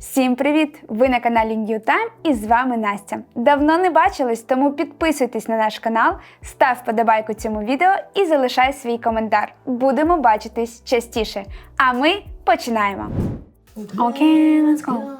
Всім привіт! Ви на каналі New Time і з вами Настя. Давно не бачились, тому підписуйтесь на наш канал, став подобайку цьому відео і залишай свій коментар. Будемо бачитись частіше. А ми починаємо. Окей, let's go.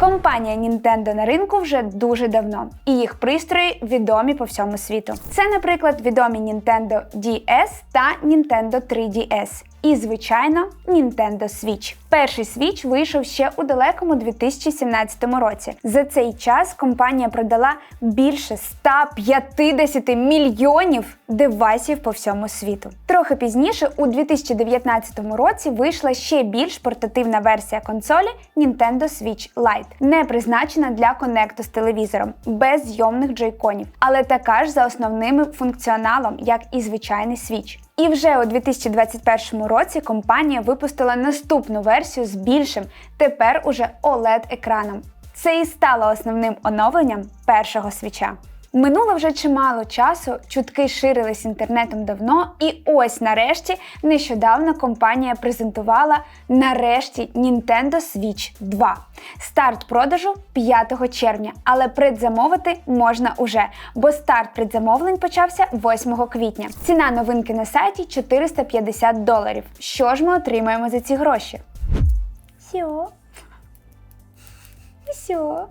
Компанія Nintendo на ринку вже дуже давно, і їх пристрої відомі по всьому світу. Це, наприклад, відомі Nintendo DS та Nintendo 3DS. І, звичайно, Nintendo Switch. Перший Switch вийшов ще у далекому 2017 році. За цей час компанія продала більше 150 мільйонів девайсів по всьому світу. Трохи пізніше, у 2019 році, вийшла ще більш портативна версія консолі Nintendo Switch Lite, не призначена для конекту з телевізором, без зйомних джойконів, але така ж за основним функціоналом, як і звичайний Switch. І вже у 2021 році компанія випустила наступну версію з більшим, тепер уже OLED-екраном. Це і стало основним оновленням першого свіча. Минуло вже чимало часу, чутки ширились інтернетом давно, і ось нарешті нещодавно компанія презентувала нарешті Nintendo Switch 2. Старт продажу 5 червня, але предзамовити можна уже, бо старт предзамовлень почався 8 квітня. Ціна новинки на сайті 450 доларів. Що ж ми отримаємо за ці гроші? Сьо. Сьо.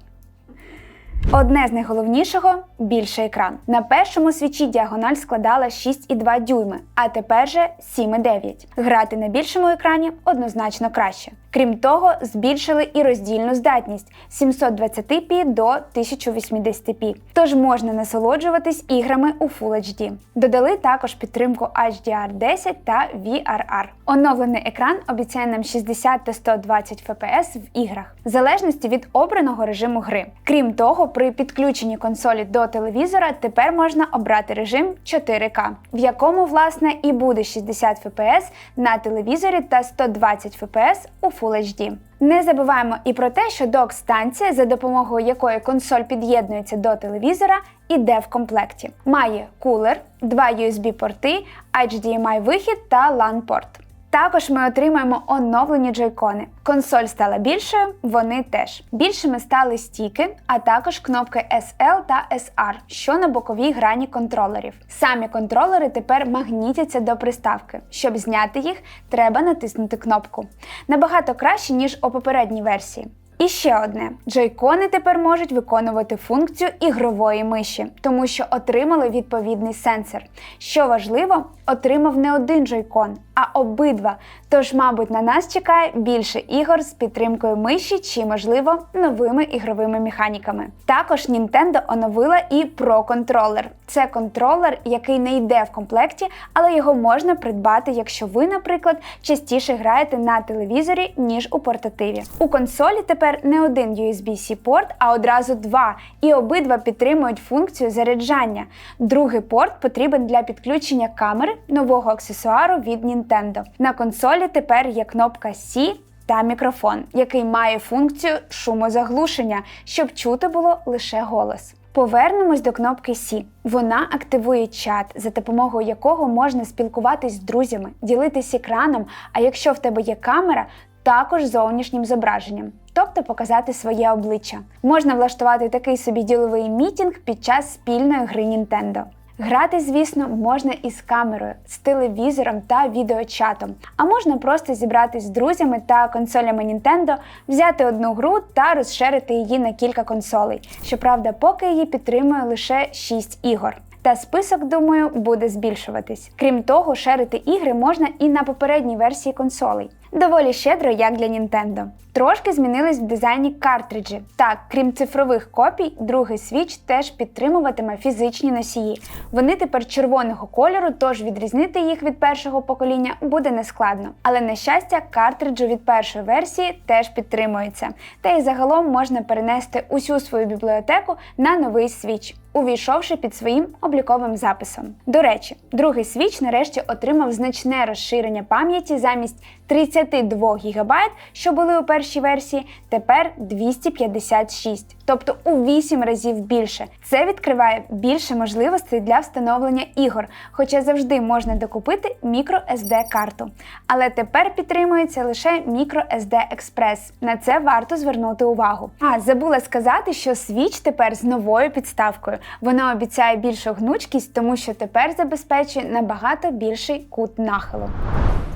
Одне з найголовнішого більший екран. На першому свічі діагональ складала 6,2 дюйми, а тепер же 7,9. Грати на більшому екрані однозначно краще. Крім того, збільшили і роздільну здатність 720p до 1080p, тож можна насолоджуватись іграми у Full HD. Додали також підтримку HDR10 та VRR. Оновлений екран обіцяє нам 60 та 120 FPS в іграх, в залежності від обраного режиму гри. Крім того, при підключенні консолі до телевізора тепер можна обрати режим 4К, в якому, власне, і буде 60 FPS на телевізорі та 120 FPS у Full HD. Не забуваємо і про те, що док-станція, за допомогою якої консоль під'єднується до телевізора, іде в комплекті. Має кулер, два USB-порти, HDMI-вихід та LAN-порт. Також ми отримаємо оновлені джойкони. Консоль стала більшою, вони теж. Більшими стали стіки, а також кнопки SL та SR, що на боковій грані контролерів. Самі контролери тепер магнітяться до приставки. Щоб зняти їх, треба натиснути кнопку. Набагато краще, ніж у попередній версії. І ще одне: джойкони тепер можуть виконувати функцію ігрової миші, тому що отримали відповідний сенсор. Що важливо, отримав не один джойкон, а обидва. Тож, мабуть, на нас чекає більше ігор з підтримкою миші чи, можливо, новими ігровими механіками. Також Nintendo оновила і Pro контролер. Це контролер, який не йде в комплекті, але його можна придбати, якщо ви, наприклад, частіше граєте на телевізорі, ніж у портативі. У консолі тепер не один USB-C порт, а одразу два, і обидва підтримують функцію заряджання. Другий порт потрібен для підключення камери нового аксесуару від Nintendo. На консолі тепер є кнопка C та мікрофон, який має функцію шумозаглушення, щоб чути було лише голос. Повернемось до кнопки C. Вона активує чат, за допомогою якого можна спілкуватись з друзями, ділитись екраном. А якщо в тебе є камера, також зовнішнім зображенням, тобто показати своє обличчя. Можна влаштувати такий собі діловий мітінг під час спільної гри Nintendo. Грати, звісно, можна із камерою, з телевізором та відеочатом, а можна просто зібратись з друзями та консолями Nintendo, взяти одну гру та розширити її на кілька консолей. Щоправда, поки її підтримує лише 6 ігор. Та список, думаю, буде збільшуватись. Крім того, шерити ігри можна і на попередній версії консолей. Доволі щедро, як для Nintendo. Трошки змінились в дизайні картриджі. Так, крім цифрових копій, другий Switch теж підтримуватиме фізичні носії. Вони тепер червоного кольору, тож відрізнити їх від першого покоління буде нескладно. Але на щастя, картриджу від першої версії теж підтримується. Та й загалом можна перенести усю свою бібліотеку на новий Switch увійшовши під своїм обліковим записом. До речі, другий Switch нарешті отримав значне розширення пам'яті замість 32 ГБ, що були у першій першій версії, тепер 256, тобто у 8 разів більше. Це відкриває більше можливостей для встановлення ігор, хоча завжди можна докупити мікро SD карту. Але тепер підтримується лише мікро SD Express. На це варто звернути увагу. А забула сказати, що Switch тепер з новою підставкою. Вона обіцяє більшу гнучкість, тому що тепер забезпечує набагато більший кут нахилу.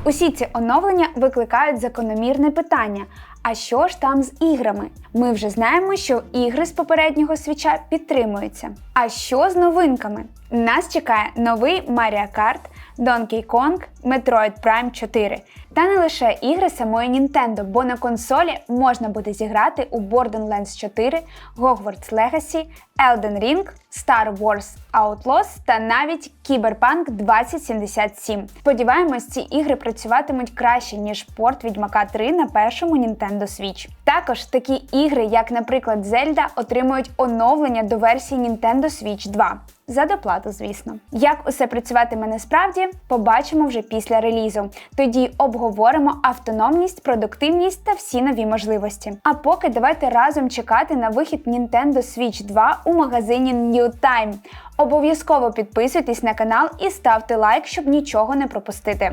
Усі ці оновлення викликають закономірне питання: а що ж там з іграми? Ми вже знаємо, що ігри з попереднього свіча підтримуються. А що з новинками? Нас чекає новий Mario Kart, Donkey Kong, Metroid Prime 4. Та не лише ігри самої Nintendo, бо на консолі можна буде зіграти у Borderlands 4, Hogwarts Legacy, Elden Ring, Star Wars Outlaws та навіть Cyberpunk 2077. Сподіваємось, ці ігри працюватимуть краще, ніж порт Відьмака 3 на першому Nintendo Switch. Також такі ігри, як, наприклад, Zelda, отримують оновлення до версії Nintendo Switch 2. За доплату, звісно. Як усе працюватиме насправді, побачимо вже після релізу. Тоді обговоримо автономність, продуктивність та всі нові можливості. А поки давайте разом чекати на вихід Nintendo Switch 2 у магазині New Time. Обов'язково підписуйтесь на канал і ставте лайк, щоб нічого не пропустити.